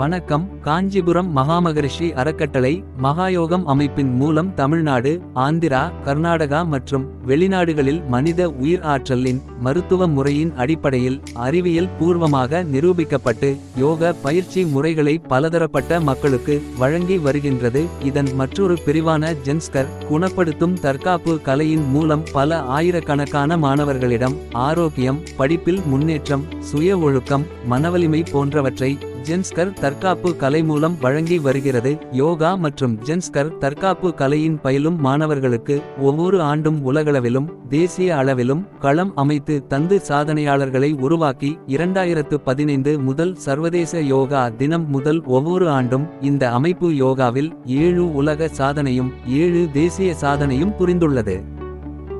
வணக்கம். காஞ்சிபுரம் மகாமகரிஷி அறக்கட்டளை மகாயோகம் அமைப்பின் மூலம் தமிழ்நாடு ஆந்திரா கர்நாடகா மற்றும் வெளிநாடுகளில் மனித உயிர் ஆற்றலின் மருத்துவ முறையின் அடிப்படையில் அறிவியல் பூர்வமாக நிரூபிக்கப்பட்டு யோக பயிற்சி முறைகளை பலதரப்பட்ட மக்களுக்கு வழங்கி வருகின்றது. இதன் மற்றொரு பிரிவான ஜென்ஸ்கர் குணப்படுத்தும் தற்காப்பு கலையின் மூலம் பல ஆயிரக்கணக்கான மாணவர்களிடம் ஆரோக்கியம் படிப்பில் முன்னேற்றம் சுய ஒழுக்கம் மனவலிமை போன்றவற்றை ஜென்ஸ்கர் தற்காப்பு கலை மூலம் வழங்கி வருகிறது. யோகா மற்றும் ஜென்ஸ்கர் தற்காப்பு கலையின் பயிலும் மாணவர்களுக்கு ஒவ்வொரு ஆண்டும் உலகளவிலும் தேசிய அளவிலும் களம் அமைத்து தந்து சாதனையாளர்களை உருவாக்கி இரண்டாயிரத்து பதினைந்து முதல் சர்வதேச யோகா தினம் முதல் ஒவ்வொரு ஆண்டும் இந்த அமைப்பு யோகாவில் ஏழு உலக சாதனையும் ஏழு தேசிய சாதனையும் புரிந்துள்ளது.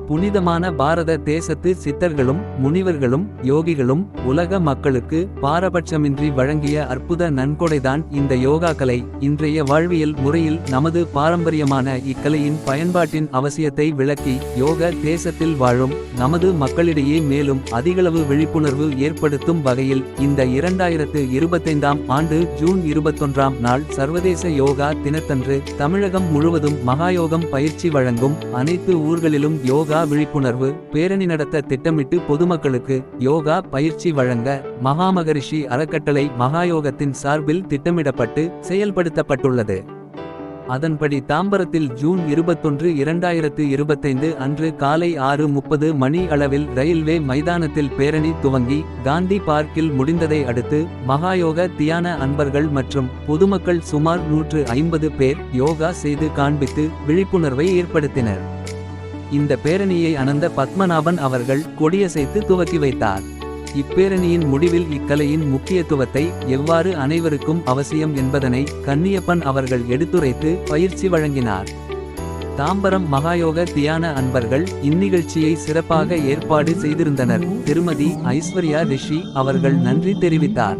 புனிதமான பாரத தேசத்து சித்தர்களும் முனிவர்களும் யோகிகளும் உலக மக்களுக்கு பாரபட்சமின்றி வழங்கிய அற்புத நன்கொடைதான் இந்த யோகா கலை. இன்றைய வாழ்வியல் முறையில் நமது பாரம்பரியமான இக்கலையின் பயன்பாட்டின் அவசியத்தை விளக்கி யோக தேசத்தில் வாழும் நமது மக்களிடையே மேலும் அதிகளவு விழிப்புணர்வு ஏற்படுத்தும் வகையில் இந்த இரண்டாயிரத்து இருபத்தைந்தாம் ஆண்டு ஜூன் இருபத்தொன்றாம் நாள் சர்வதேச யோகா தினத்தன்று தமிழகம் முழுவதும் மகாயோகம் பயிற்சி வழங்கும் அனைத்து ஊர்களிலும் யோகா விழிப்புணர்வு பேரணி நடத்த திட்டமிட்டு பொதுமக்களுக்கு யோகா பயிற்சி வழங்க மகாமகரிஷி அறக்கட்டளை மகாயோகத்தின் சார்பில் திட்டமிடப்பட்டு செயல்படுத்தப்பட்டுள்ளது. அதன்படி தாம்பரத்தில் ஜூன் இருபத்தொன்று இரண்டாயிரத்து இருபத்தைந்து அன்று காலை ஆறு முப்பது மணி அளவில் ரயில்வே மைதானத்தில் பேரணி துவங்கி காந்தி பார்க்கில் முடிந்ததை அடுத்து மகாயோக தியான அன்பர்கள் மற்றும் பொதுமக்கள் சுமார் நூற்று ஐம்பது பேர் யோகா செய்து காண்பித்து விழிப்புணர்வை ஏற்படுத்தினர். இந்த பேரணியை அனந்த பத்மநாபன் அவர்கள் கொடியசைத்து துவக்கி வைத்தார். இப்பேரணியின் முடிவில் இக்கலையின் முக்கியத்துவத்தை எவ்வாறு அனைவருக்கும் அவசியம் என்பதனை கன்னியப்பன் அவர்கள் எடுத்துரைத்து பயிற்சி வழங்கினார். தாம்பரம் மகாயோக தியான அன்பர்கள் இந்நிகழ்ச்சியை சிறப்பாக ஏற்பாடு செய்திருந்தனர். திருமதி ஐஸ்வர்யா ரிஷி அவர்கள் நன்றி தெரிவித்தார்.